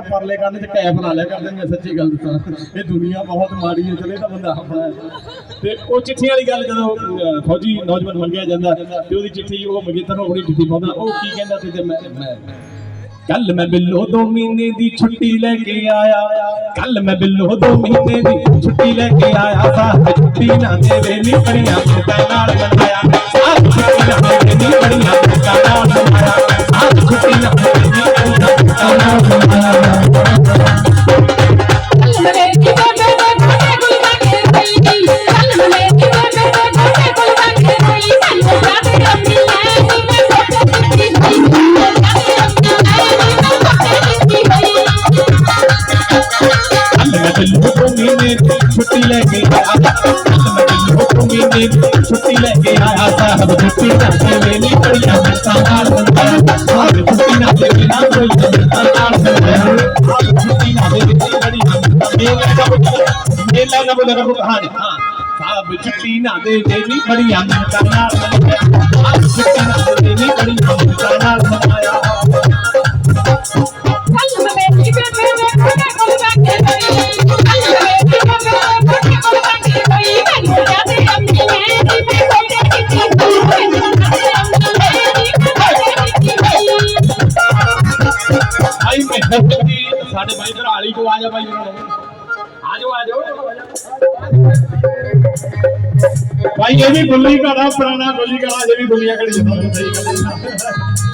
ਕਰ ਪਰਲੇ ਕੰਨ 'ਚ ਕੈਪ ਲਾ ਲਿਆ ਕਰਦੇ ਮੈਂ ਸੱਚੀ ਗੱਲ ਦੱਸਾਂ। ਇਹ ਦੁਨੀਆ ਬਹੁਤ ਮਾੜੀ ਹੈ ਚਲੇ ਤਾਂ ਬੰਦਾ ਆਪਣਾ ਹੈ। ਤੇ ਉਹ ਚਿੱਠੀਆਂ ਵਾਲੀ ਗੱਲ ਜਦੋਂ ਅਹ, ਫੌਜੀ ਨੌਜਵਾਨ ਮੰਗਿਆ ਜਾਂਦਾ ਤੇ ਉਹਦੀ ਚਿੱਠੀ ਉਹ ਮੰਗੇਤਰ ਨੂੰ ਆਪਣੀ ਚਿੱਠੀ ਪਾਉਂਦਾ ਉਹ ਕੀ ਕਹਿੰਦਾ ਸੀ ਤੇ ਮੈਂ ਮੈਂ ਕੱਲ ਮੈਂ ਬਿੱਲੋ ਦੋ ਮਹੀਨੇ ਦੀ ਛੁੱਟੀ ਲੈ ਕੇ ਆਇਆ। ਕੱਲ ਮੈਂ ਬਿੱਲੋ ਦੋ ਮਹੀਨੇ ਦੀ ਛੁੱਟੀ ਲੈ ਕੇ ਆਇਆ ਸਾਹ ਛੁੱਟੀ ਨਾ ਦੇਵੇ ਨੀ ਬੜੀਆਂ ਮੁੱਕਾ ਨਾਲ ਮਨਾਇਆ ਬਿੱਲੋ ਦੋ ਮਹੀਨੇ ਦੀ ਛੁੱਟੀ ਲੈ ਕੇ ਆਇਆ ਸਾਹਿਬ ਛੁੱਟੀ ਨਾ ਦੇਵੇ ਨੀ ਬੜੀਆਂ ਮੁੱਕਾ ਨਾਲ ਮਨਾਇਆ ਸਾਹ ਛੁੱਟੀ ਨਾ ਦੇਵੇ ਨਾ ਕੋਈ ਮੁੱਕਾ ਨਾਲ ਮਨਾਇਆ ਸਾਹ ਛੁੱਟੀ ਨਾ ਦੇਵੇ ਨੀ ਬੜੀਆਂ ਮੁੱਕਾ ਮੇਲਾ ਨਾ ਬੋਲ ਮੇਲਾ ਨਾ ਬੋਲ ਰੱਬ ਕਹਾਣੀ ਹਾਂ ਭਾਈ ਮਿਹਨਤ ਸਾਡੇ ਭਾਈ ਘਰਾਲੀ ਕੋ ਆ ਜਾ ਭਾਈ ਉਹਨਾਂ ਨੂੰ। ਆ ਜਾਓ ਆ ਜਾਓ। ਭਾਈ ਇਹ ਵੀ ਗੁੱਲੀ ਘੜਾ ਪੁਰਾਣਾ ਗੁੱਲੀ ਘੜਾ ਜੇ ਵੀ ਦੁਨੀਆ ਘੜੀ ਜਾਂਦਾ ਸਹੀ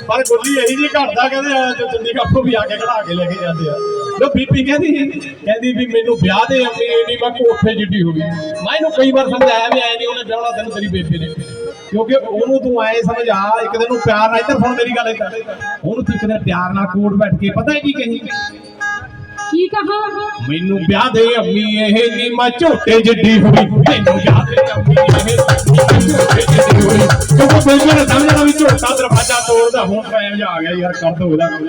ਪਰ ਗੁੱਲੀ ਇਹੀ ਜੀ ਘੜਦਾ ਕਹਿੰਦੇ ਆ, ਜੋ ਚੰਦੀ ਕੱਪੂ ਵੀ ਆ ਕੇ ਖੜਾ ਕੇ ਲੈ ਕੇ ਜਾਂਦੇ ਆ। ਲੋ ਬੀਬੀ ਕਹਿੰਦੀ ਕਹਿੰਦੀ ਵੀ ਮੈਨੂੰ ਵਿਆਹ ਦੇ ਅੰਮੀ ਨਹੀਂ ਮੈਂ ਕੋਠੇ ਜਿੱਡੀ ਹੋ ਗਈ। ਮੈਂ ਇਹਨੂੰ ਕਈ ਵਾਰ ਸਮਝਾਇਆ ਵੀ ਐ ਨਹੀਂ ਉਹਨੇ ਵਿਆਹਣਾ ਤੈਨੂੰ ਤੇਰੀ ਬੇਬੇ ਨੇ। ਕਿਉਂਕਿ ਉਹਨੂੰ ਤੂੰ ਐ ਸਮਝ ਆ ਇੱਕ ਦਿਨ ਨੂੰ ਪਿਆਰ ਨਾਲ ਇੱਧਰ ਸੁਣ ਮੇਰੀ ਗੱਲ ਇੱਧਰ। ਉਹਨੂੰ ਤੂੰ ਇੱਕ ਦਿਨ ਪਿਆਰ ਨਾਲ ਕੋਟ ਬੈਠ ਕੇ ਪਤਾ ਹੈ ਕੀ ਕਹੀ? ਕੀ ਕਹਾ? ਮੈਨੂੰ ਵਿਆਹ ਦੇ ਅੰਮੀ ਇਹ ਨੀ ਮੈਂ ਝੋਟੇ ਜਿੱਡੀ ਹੋਈ। ਮੈਨੂੰ ਵਿਆਹ ਦੇ ਅੰਮੀ ਇਹ ਝੋਟੇ ਜਿੱਡੀ ਹੋਈ। ਕਿਉਂਕਿ ਬੇਬੇ ਨੇ ਸਮਝਣਾ ਵੀ ਝੋਟਾ ਦਰਵਾਜ਼ਾ ਤੋੜਦਾ ਹੁਣ ਟਾਈਮ ਜਾ ਆ ਗਿਆ ਯਾਰ ਕਰ ਦੋ ਇਹਦਾ ਕੰਮ